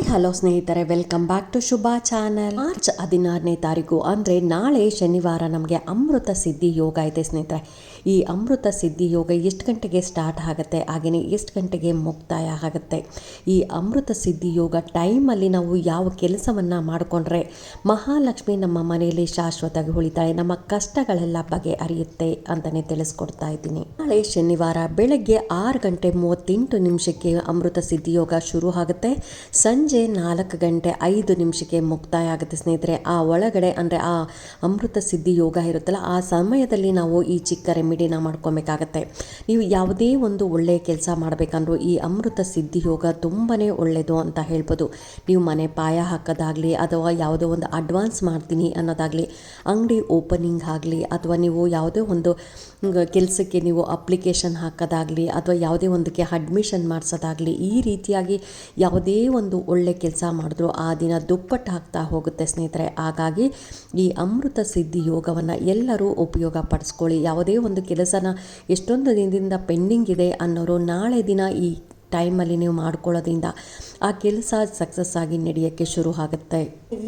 Hi hello ಸ್ನೇಹಿತರೆ welcome back to Shubha channel March ಹದಿನಾರನೇ ತಾರೀಕು ಅಂದರೆ ನಾಳೆ ಶನಿವಾರ ನಮಗೆ ಅಮೃತ ಸಿದ್ಧಿ ಯೋಗ ಇದೆ ಸ್ನೇಹಿತರೆ. ಈ ಅಮೃತ ಸಿದ್ಧಿ ಯೋಗ ಎಷ್ಟು ಗಂಟೆಗೆ ಸ್ಟಾರ್ಟ್ ಆಗುತ್ತೆ? ಹಾಗೆಯೇ ಎಷ್ಟು ಗಂಟೆಗೆ ಮುಕ್ತಾಯ ಆಗುತ್ತೆ? ಈ ಅಮೃತ ಸಿದ್ಧಿ ಯೋಗ ಟೈಮಲ್ಲಿ ನಾವು ಯಾವ ಕೆಲಸವನ್ನು ಮಾಡಿಕೊಂಡ್ರೆ ಮಹಾಲಕ್ಷ್ಮಿ ನಮ್ಮ ಮನೆಯಲ್ಲಿ ಶಾಶ್ವತವಾಗಿ ಉಳಿತಾಳೆ ನಮ್ಮ ಕಷ್ಟಗಳೆಲ್ಲ ಬಗೆಹರಿಯುತ್ತೆ ಅಂತಲೇ ತಿಳಿಸ್ಕೊಡ್ತಾ ಇದ್ದೀನಿ. ನಾಳೆ ಶನಿವಾರ ಬೆಳಗ್ಗೆ ಆರು ಗಂಟೆ ಮೂವತ್ತೆಂಟು ನಿಮಿಷಕ್ಕೆ ಅಮೃತ ಸಿದ್ಧಿ ಯೋಗ ಶುರು ಆಗುತ್ತೆ. ಸಂಜೆ ನಾಲ್ಕು ಗಂಟೆ ಐದು ನಿಮಿಷಕ್ಕೆ ಮುಕ್ತಾಯ ಆಗುತ್ತೆ ಸ್ನೇಹಿತರೆ. ಆ ಒಳಗಡೆ ಅಂದರೆ ಆ ಅಮೃತ ಸಿದ್ಧಿ ಯೋಗ ಇರುತ್ತಲ್ಲ, ಆ ಸಮಯದಲ್ಲಿ ನಾವು ಈ ಚಿಕ್ಕ ರೆಮಿಡಿನ ಮಾಡ್ಕೊಬೇಕಾಗತ್ತೆ. ನೀವು ಯಾವುದೇ ಒಂದು ಒಳ್ಳೆಯ ಕೆಲಸ ಮಾಡಬೇಕಂದ್ರೂ ಈ ಅಮೃತ ಸಿದ್ಧಿ ಯೋಗ ತುಂಬಾ ಒಳ್ಳೆಯದು ಅಂತ ಹೇಳ್ಬೋದು. ನೀವು ಮನೆ ಪಾಯ ಹಾಕೋದಾಗಲಿ ಅಥವಾ ಯಾವುದೋ ಒಂದು ಅಡ್ವಾನ್ಸ್ ಮಾಡ್ತೀನಿ ಅನ್ನೋದಾಗಲಿ, ಅಂಗಡಿ ಓಪನಿಂಗ್ ಆಗಲಿ, ಅಥವಾ ನೀವು ಯಾವುದೇ ಒಂದು ಕೆಲಸಕ್ಕೆ ನೀವು ಅಪ್ಲಿಕೇಶನ್ ಹಾಕೋದಾಗಲಿ ಅಥವಾ ಯಾವುದೇ ಒಂದಕ್ಕೆ ಅಡ್ಮಿಷನ್ ಮಾಡಿಸೋದಾಗಲಿ, ಈ ರೀತಿಯಾಗಿ ಯಾವುದೇ ಒಂದು ಕೆಲಸ ಮಾಡಿದ್ರು, ಆ ದಿನ ದುಪ್ಪಟ್ಟಾಗ್ತಾ ಹೋಗುತ್ತೆ ಸ್ನೇಹಿತರೆ. ಹಾಗಾಗಿ ಈ ಅಮೃತ ಸಿದ್ಧಿ ಯೋಗವನ್ನು ಎಲ್ಲರೂ ಉಪಯೋಗ ಪಡಿಸ್ಕೊಳ್ಳಿ. ಯಾವುದೇ ಒಂದು ಕೆಲಸನ ಎಷ್ಟೊಂದು ದಿನದಿಂದ ಪೆಂಡಿಂಗ್ ಇದೆ ಅನ್ನೋರು ನಾಳೆ ದಿನ ಈ ಟೈಮಲ್ಲಿ ನೀವು ಮಾಡ್ಕೊಳ್ಳೋದ್ರಿಂದ ಆ ಕೆಲಸ ಸಕ್ಸಸ್ ಆಗಿ ನಡೆಯೋಕ್ಕೆ ಶುರು ಆಗುತ್ತೆ.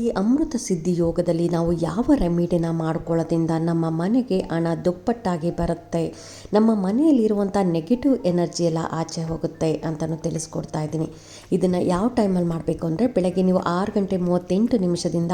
ಈ ಅಮೃತ ಸಿದ್ಧಿ ಯೋಗದಲ್ಲಿ ನಾವು ಯಾವ ರೆಮಿಡಿನ ಮಾಡ್ಕೊಳ್ಳೋದ್ರಿಂದ ನಮ್ಮ ಮನೆಗೆ ಹಣ ದುಪ್ಪಟ್ಟಾಗಿ ಬರುತ್ತೆ. ನಮ್ಮ ಮನೆಯಲ್ಲಿರುವಂಥ ನೆಗೆಟಿವ್ ಎನರ್ಜಿ ಎಲ್ಲ ಆಚೆ ಹೋಗುತ್ತೆ ಅಂತಲೂ ತಿಳಿಸ್ಕೊಡ್ತಾ ಇದ್ದೀನಿ. ಇದನ್ನು ಯಾವ ಟೈಮಲ್ಲಿ ಮಾಡಬೇಕು ಅಂದರೆ ಬೆಳಗ್ಗೆ ನೀವು ಆರು ಗಂಟೆ ಮೂವತ್ತೆಂಟು ನಿಮಿಷದಿಂದ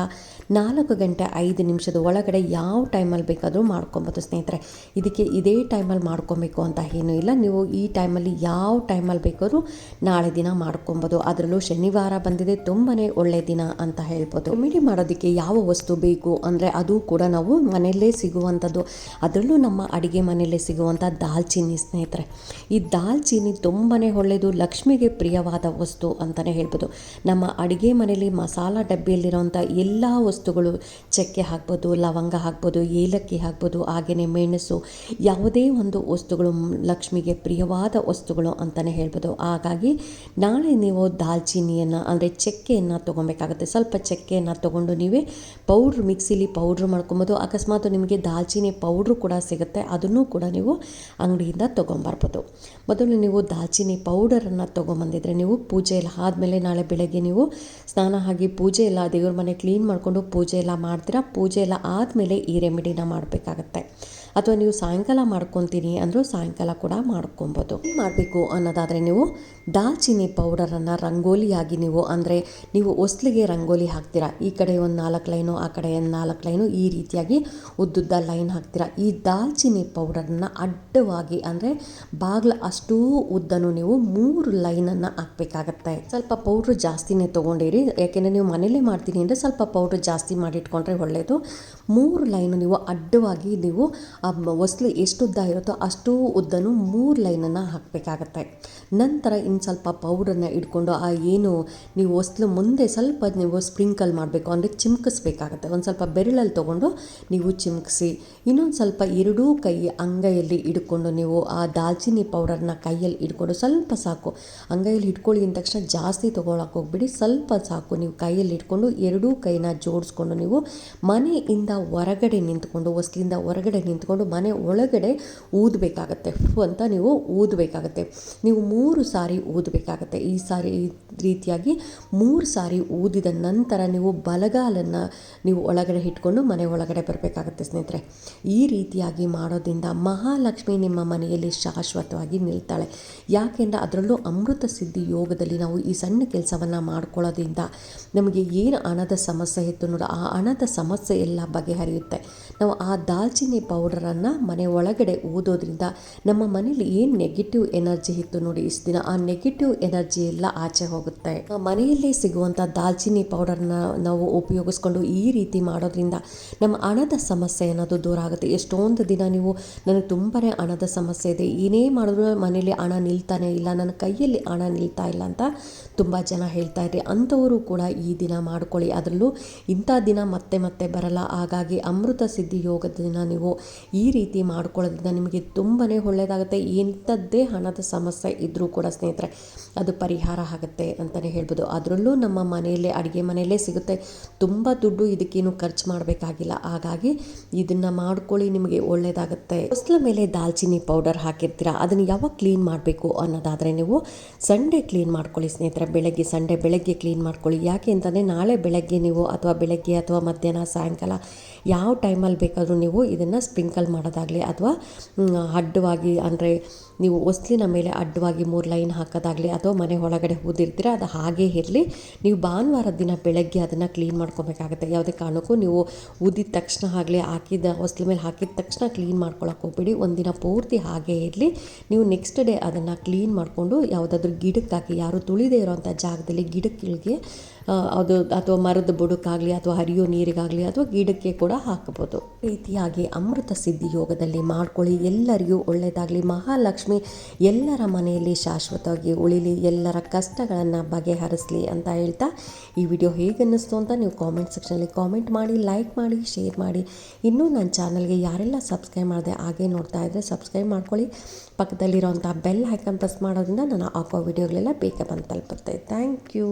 ನಾಲ್ಕು ಗಂಟೆ ಐದು ನಿಮಿಷದ ಒಳಗಡೆ ಯಾವ ಟೈಮಲ್ಲಿ ಬೇಕಾದರೂ ಮಾಡ್ಕೊಬೋದು ಸ್ನೇಹಿತರೆ. ಇದಕ್ಕೆ ಇದೇ ಟೈಮಲ್ಲಿ ಮಾಡ್ಕೊಬೇಕು ಅಂತ ಏನೂ ಇಲ್ಲ. ನೀವು ಈ ಟೈಮಲ್ಲಿ ಯಾವ ಟೈಮಲ್ಲಿ ಬೇಕಾದರೂ ನಾಳೆ ದಿನ ಮಾಡ್ಕೊಬೋದು. ಅದರಲ್ಲೂ ಶನಿವಾರ ಬಂದಿದೆ ತುಂಬಾ ಒಳ್ಳೆಯ ದಿನ ಅಂತ ಹೇಳ್ಬೋದು. ಮಿಡಿ ಮಾಡೋದಕ್ಕೆ ಯಾವ ವಸ್ತು ಬೇಕು ಅಂದರೆ ಅದು ಕೂಡ ನಾವು ಮನೆಯಲ್ಲೇ ಸಿಗುವಂಥದ್ದು. ಅದರಲ್ಲೂ ನಮ್ಮ ಅಡುಗೆ ಮನೆಯಲ್ಲೇ ಸಿಗುವಂಥ ದಾಲ್ಚಿನ್ನಿ ಸ್ನೇಹಿತರೆ. ಈ ದಾಲ್ಚಿನ್ನಿ ತುಂಬಾ ಒಳ್ಳೆಯದು, ಲಕ್ಷ್ಮಿಗೆ ಪ್ರಿಯವಾದ ವಸ್ತು. ಅಂತಲೇ ಹೇಳ್ಬೋದು. ನಮ್ಮ ಅಡುಗೆ ಮನೆಯಲ್ಲಿ ಮಸಾಲ ಡಬ್ಬಿಯಲ್ಲಿರುವಂಥ ಎಲ್ಲ ವಸ್ತುಗಳು, ಚಕ್ಕೆ ಹಾಕ್ಬೋದು, ಲವಂಗ ಹಾಕ್ಬೋದು, ಏಲಕ್ಕಿ ಹಾಕ್ಬೋದು, ಹಾಗೆಯೇ ಮೆಣಸು, ಯಾವುದೇ ಒಂದು ವಸ್ತುಗಳು ಲಕ್ಷ್ಮಿಗೆ ಪ್ರಿಯವಾದ ವಸ್ತುಗಳು ಅಂತಲೇ ಹೇಳ್ಬೋದು. ಹಾಗಾಗಿ ನಾಳೆ ನೀವು ದಾಲ್ಚಿನಿಯನ್ನು, ಅಂದರೆ ಚಕ್ಕೆಯನ್ನು ತೊಗೊಬೇಕಾಗುತ್ತೆ ಸ್ವಲ್ಪ ಚಕ್ಕೆಯನ್ನು ತೊಗೊಂಡು ನೀವೇ ಪೌಡ್ರ್, ಮಿಕ್ಸಿಲಿ ಪೌಡ್ರ್ ಮಾಡ್ಕೊಬೋದು. ಅಕಸ್ಮಾತ್ ನಿಮಗೆ ದಾಲ್ಚಿನ್ನಿ ಪೌಡ್ರು ಕೂಡ ಸಿಗುತ್ತೆ. ಅದನ್ನು ಕೂಡ ನೀವು ಅಂಗಡಿಯಿಂದ ತೊಗೊಂಬರ್ಬೋದು. ಮೊದಲು ನೀವು ದಾಲ್ಚಿನ್ನಿ ಪೌಡರನ್ನು ತೊಗೊಂಬಂದಿದ್ರೆ ನೀವು ಪೂಜೆ ಎಲ್ಲ ಆದಮೇಲೆ ನಾಳೆ ಬೆಳಗ್ಗೆ ನೀವು ಸ್ನಾನ ಆಗಿ ಪೂಜೆ ಎಲ್ಲ ದೇವ್ರ ಮನೆ ಕ್ಲೀನ್ ಮಾಡಿಕೊಂಡು ಪೂಜೆ ಎಲ್ಲ ಮಾಡ್ತೀರಾ? ಪೂಜೆ ಎಲ್ಲ ಆದಮೇಲೆ ಈ ರೆಮಿಡಿನ ಮಾಡಬೇಕಾಗತ್ತೆ. ಅಥವಾ ನೀವು ಸಾಯಂಕಾಲ ಮಾಡ್ಕೊತೀನಿ ಅಂದರೂ ಸಾಯಂಕಾಲ ಕೂಡ ಮಾಡ್ಕೊಬೋದು. ಮಾಡಬೇಕು ಅನ್ನೋದಾದರೆ ನೀವು ದಾಲ್ಚಿನ್ನಿ ಪೌಡರನ್ನು ರಂಗೋಲಿಯಾಗಿ ನೀವು, ಅಂದರೆ ನೀವು ಹೊಸ್ಲಿಗೆ ರಂಗೋಲಿ ಹಾಕ್ತೀರಾ, ಈ ಕಡೆ ಒಂದು ನಾಲ್ಕು ಲೈನು, ಆ ಕಡೆ ಒಂದು ನಾಲ್ಕು ಲೈನು ಈ ರೀತಿಯಾಗಿ ಉದ್ದುದ್ದ ಲೈನ್ ಹಾಕ್ತೀರಾ. ಈ ದಾಲ್ಚಿನ್ನಿ ಪೌಡರನ್ನು ಅಡ್ಡವಾಗಿ, ಅಂದರೆ ಬಾಗಿಲ ಅಷ್ಟೂ ಉದ್ದನೂ ನೀವು ಮೂರು ಲೈನನ್ನು ಹಾಕಬೇಕಾಗತ್ತೆ. ಸ್ವಲ್ಪ ಪೌಡ್ರ್ ಜಾಸ್ತಿನೇ ತೊಗೊಂಡಿರಿ, ಯಾಕೆಂದರೆ ನೀವು ಮನೇಲೇ ಮಾಡ್ತೀನಿ ಅಂದರೆ ಸ್ವಲ್ಪ ಪೌಡ್ರ್ ಜಾಸ್ತಿ ಮಾಡಿಟ್ಕೊಂಡ್ರೆ ಒಳ್ಳೆಯದು ಮೂರು ಲೈನು ನೀವು ಅಡ್ಡವಾಗಿ ನೀವು ಹೊಸ್ಲು ಎಷ್ಟು ಉದ್ದ ಇರುತ್ತೋ ಅಷ್ಟು ಉದ್ದನೂ ಮೂರು ಲೈನನ್ನು ಹಾಕಬೇಕಾಗತ್ತೆ. ನಂತರ ಇನ್ನು ಸ್ವಲ್ಪ ಪೌಡರ್ನ ಇಟ್ಕೊಂಡು ಆ ಏನು ನೀವು ಹೊಸ್ಲು ಮುಂದೆ ಸ್ವಲ್ಪ ನೀವು ಸ್ಪ್ರಿಂಕಲ್ ಮಾಡಬೇಕು ಅಂದರೆ ಚಿಮ್ಕಿಸ್ಬೇಕಾಗತ್ತೆ. ಒಂದು ಸ್ವಲ್ಪ ಬೆರಳಲ್ಲಿ ತೊಗೊಂಡು ನೀವು ಚಿಮ್ಕಿಸಿ. ಇನ್ನೊಂದು ಸ್ವಲ್ಪ ಎರಡೂ ಕೈ ಅಂಗೈಯಲ್ಲಿ ಇಟ್ಕೊಂಡು ನೀವು ಆ ದಾಲ್ಚಿನ್ನಿ ಪೌಡರ್ನ ಕೈಯಲ್ಲಿ ಇಟ್ಕೊಂಡು ಸ್ವಲ್ಪ ಸಾಕು. ಅಂಗೈಯಲ್ಲಿ ಇಟ್ಕೊಳ್ಳಿ ಅಂದ ತಕ್ಷಣ ಜಾಸ್ತಿ ತೊಗೊಳಕ್ಕೆ ಹೋಗ್ಬಿಡಿ. ಸ್ವಲ್ಪ ಸಾಕು. ನೀವು ಕೈಯಲ್ಲಿ ಇಟ್ಕೊಂಡು ಎರಡೂ ಕೈನ ಜೋಡಿಸ್ಕೊಂಡು ನೀವು ಮನೆಯಿಂದ ಹೊರಗಡೆ ನಿಂತ್ಕೊಂಡು, ಹೊಸ್ಲಿಂದ ಹೊರಗಡೆ ನಿಂತ್ಕೊಂಡು ಮನೆ ಒಳಗಡೆ ಊದಬೇಕಾಗತ್ತೆ. ಅಂತ ನೀವು ಊದಬೇಕಾಗತ್ತೆ. ನೀವು ಮೂರು ಸಾರಿ ಊದಬೇಕಾಗತ್ತೆ. ಈ ಸಾರಿ ಈ ರೀತಿಯಾಗಿ ಮೂರು ಸಾರಿ ಊದಿದ ನಂತರ ನೀವು ಬಲಗಾಲನ್ನು ನೀವು ಒಳಗಡೆ ಇಟ್ಕೊಂಡು ಮನೆ ಒಳಗಡೆ ಬರಬೇಕಾಗತ್ತೆ ಸ್ನೇಹಿತರೆ. ಈ ರೀತಿಯಾಗಿ ಮಾಡೋದ್ರಿಂದ ಮಹಾಲಕ್ಷ್ಮಿ ನಿಮ್ಮ ಮನೆಯಲ್ಲಿ ಶಾಶ್ವತವಾಗಿ ನಿಲ್ತಾಳೆ. ಯಾಕೆಂದರೆ ಅದರಲ್ಲೂ ಅಮೃತ ಸಿದ್ಧಿ ಯೋಗದಲ್ಲಿ ನಾವು ಈ ಸಣ್ಣ ಕೆಲಸವನ್ನು ಮಾಡ್ಕೊಳ್ಳೋದ್ರಿಂದ ನಮಗೆ ಏನು ಹಣದ ಸಮಸ್ಯೆ ಇತ್ತು ನೋಡು, ಆ ಹಣದ ಸಮಸ್ಯೆ ಎಲ್ಲ ಬಗೆಹರಿಯುತ್ತೆ. ನಾವು ಆ ದಾಲ್ಚಿನ್ನಿ ಪೌಡರನ್ನು ಮನೆ ಒಳಗಡೆ ಊದೋದ್ರಿಂದ ನಮ್ಮ ಮನೇಲಿ ಏನು ನೆಗೆಟಿವ್ ಎನರ್ಜಿ ಇತ್ತು ನೋಡಿ, ಇಷ್ಟು ದಿನ ಆ ನೆಗೆಟಿವ್ ಎನರ್ಜಿ ಎಲ್ಲ ಆಚೆ ಹೋಗುತ್ತೆ. ಮನೆಯಲ್ಲೇ ಸಿಗುವಂಥ ದಾಲ್ಚಿನ್ನಿ ಪೌಡರ್ನ ನಾವು ಉಪಯೋಗಿಸ್ಕೊಂಡು ಈ ರೀತಿ ಮಾಡೋದ್ರಿಂದ ನಮ್ಮ ಹಣದ ಸಮಸ್ಯೆ ಅನ್ನೋದು ದೂರ ಆಗುತ್ತೆ. ಎಷ್ಟೊಂದು ದಿನ ನೀವು, ನನಗೆ ತುಂಬಾ ಹಣದ ಸಮಸ್ಯೆ ಇದೆ, ಏನೇ ಮಾಡಿದ್ರು ಮನೇಲಿ ಹಣ ನಿಲ್ತಾನೆ ಇಲ್ಲ, ನನ್ನ ಕೈಯಲ್ಲಿ ಹಣ ನಿಲ್ತಾ ಇಲ್ಲ ಅಂತ ತುಂಬ ಜನ ಹೇಳ್ತಾ ಇದ್ರಿ ಅಂಥವರು ಕೂಡ ಈ ದಿನ ಮಾಡ್ಕೊಳ್ಳಿ. ಅದರಲ್ಲೂ ಇಂಥ ದಿನ ಮತ್ತೆ ಮತ್ತೆ ಬರಲ್ಲ. ಹಾಗಾಗಿ ಅಮೃತ ಸಿದ್ಧಿ ಯೋಗದನ್ನ ನೀವು ಈ ರೀತಿ ಮಾಡ್ಕೊಳ್ಳೋದ್ರಿಂದ ನಿಮಗೆ ತುಂಬಾ ಒಳ್ಳೆಯದಾಗುತ್ತೆ ಎಂಥದ್ದೇ ಹಣದ ಸಮಸ್ಯೆ ಇದ್ದರೂ ಕೂಡ ಸ್ನೇಹಿತರೆ, ಅದು ಪರಿಹಾರ ಆಗುತ್ತೆ ಅಂತಲೇ ಹೇಳ್ಬೋದು. ಅದರಲ್ಲೂ ನಮ್ಮ ಮನೆಯಲ್ಲೇ, ಅಡುಗೆ ಮನೆಯಲ್ಲೇ ಸಿಗುತ್ತೆ. ತುಂಬ ದುಡ್ಡು ಇದಕ್ಕೇನು ಖರ್ಚು ಮಾಡಬೇಕಾಗಿಲ್ಲ. ಹಾಗಾಗಿ ಇದನ್ನು ಮಾಡ್ಕೊಳ್ಳಿ, ನಿಮಗೆ ಒಳ್ಳೆಯದಾಗುತ್ತೆ ಹೊಸ್ಲ ಮೇಲೆ ದಾಲ್ಚಿನ್ನಿ ಪೌಡರ್ ಹಾಕಿರ್ತೀರಾ? ಅದನ್ನು ಯಾವಾಗ ಕ್ಲೀನ್ ಮಾಡಬೇಕು ಅನ್ನೋದಾದರೆ ನೀವು ಸಂಡೇ ಕ್ಲೀನ್ ಮಾಡ್ಕೊಳ್ಳಿ ಸ್ನೇಹಿತರೆ. ಬೆಳಗ್ಗೆ, ಸಂಡೇ ಬೆಳಗ್ಗೆ ಕ್ಲೀನ್ ಮಾಡ್ಕೊಳ್ಳಿ. ಯಾಕೆ ಅಂತಂದರೆ ನಾಳೆ ಬೆಳಗ್ಗೆ ನೀವು ಅಥವಾ ಬೆಳಗ್ಗೆ ಅಥವಾ ಮಧ್ಯಾಹ್ನ, ಸಾಯಂಕಾಲ ಯಾವ ಟೈಮಲ್ಲಿ ಬೇಕಾದರೂ ನೀವು ಇದನ್ನು ಸ್ಪ್ರಿಂಕಲ್ ಮಾಡೋದಾಗಲಿ ಅಥವಾ ಅಡ್ಡವಾಗಿ ಅಂದರೆ ನೀವು ಒಸ್ಲಿನ ಮೇಲೆ ಅಡ್ಡವಾಗಿ ಮೂರು ಲೈನ್ ಹಾಕೋದಾಗಲಿ ಅಥವಾ ಮನೆ ಒಳಗಡೆ ಊದಿರ್ತೀರ ಅದು ಹಾಗೇ ಇರಲಿ. ನೀವು ಭಾನುವಾರ ದಿನ ಬೆಳಗ್ಗೆ ಅದನ್ನು ಕ್ಲೀನ್ ಮಾಡ್ಕೊಬೇಕಾಗುತ್ತೆ. ಯಾವುದೇ ಕಾರಣಕ್ಕೂ ನೀವು ಊದಿದ ತಕ್ಷಣ ಆಗಲಿ, ಹಾಕಿದ ಹೊಸ್ಲ ಮೇಲೆ ಹಾಕಿದ ತಕ್ಷಣ ಕ್ಲೀನ್ ಮಾಡ್ಕೊಳಕ್ಕೆ ಹೋಗ್ಬೇಡಿ. ಒಂದಿನ ಪೂರ್ತಿ ಹಾಗೇ ಇರಲಿ. ನೀವು ನೆಕ್ಸ್ಟ್ ಡೇ ಅದನ್ನು ಕ್ಲೀನ್ ಮಾಡಿಕೊಂಡು, ಯಾವುದಾದ್ರೂ ಗಿಡಕ್ಕೆ ಹಾಕಿ ಯಾರು ತುಳಿದೇ ಇರೋವಂಥ ಜಾಗದಲ್ಲಿ ಗಿಡಕ್ಕೆ ಅದು ಅಥವಾ ಮರದ ಬುಡಕ್ಕಾಗಲಿ ಅಥವಾ ಹರಿಯೋ ನೀರಿಗಾಗಲಿ ಅಥವಾ ಗಿಡಕ್ಕೆ ಕೂಡ ಹಾಕಬಹುದು. ರೀತಿಯಾಗಿ ಅಮೃತ ಸಿದ್ಧಿ ಯೋಗದಲ್ಲಿ ಮಾಡ್ಕೊಳ್ಳಿ. ಎಲ್ಲರಿಗೂ ಒಳ್ಳೆಯದಾಗಲಿ. ಮಹಾಲಕ್ಷ್ಮಿ ಎಲ್ಲರ ಮನೆಯಲ್ಲಿ ಶಾಶ್ವತವಾಗಿ ಉಳಿಲಿ. ಎಲ್ಲರ ಕಷ್ಟಗಳನ್ನು ಬಗೆಹರಿಸಲಿ ಅಂತ ಹೇಳ್ತಾ ಈ ವಿಡಿಯೋ ಹೇಗೆ ಅನ್ನಿಸ್ತು ಅಂತ ನೀವು ಕಾಮೆಂಟ್ ಸೆಕ್ಷನಲ್ಲಿ ಕಾಮೆಂಟ್ ಮಾಡಿ ಲೈಕ್ ಮಾಡಿ ಶೇರ್ ಮಾಡಿ. ಇನ್ನೂ ನನ್ನ ಚಾನಲ್ಗೆ ಯಾರೆಲ್ಲ ಸಬ್ಸ್ಕ್ರೈಬ್ ಮಾಡಿದೆ ಹಾಗೆ ನೋಡ್ತಾ ಇದ್ದರೆ ಸಬ್ಸ್ಕ್ರೈಬ್ ಮಾಡ್ಕೊಳ್ಳಿ. ಪಕ್ಕದಲ್ಲಿರೋಂಥ ಬೆಲ್ ಐಕನ್ ಪ್ರೆಸ್ ಮಾಡೋದ್ರಿಂದ ನಾನು ಹಾಕೋ ವಿಡಿಯೋಗಳೆಲ್ಲ ಬೇಗ ಬಂದು ತಲುಪುತ್ತೆ. Thank you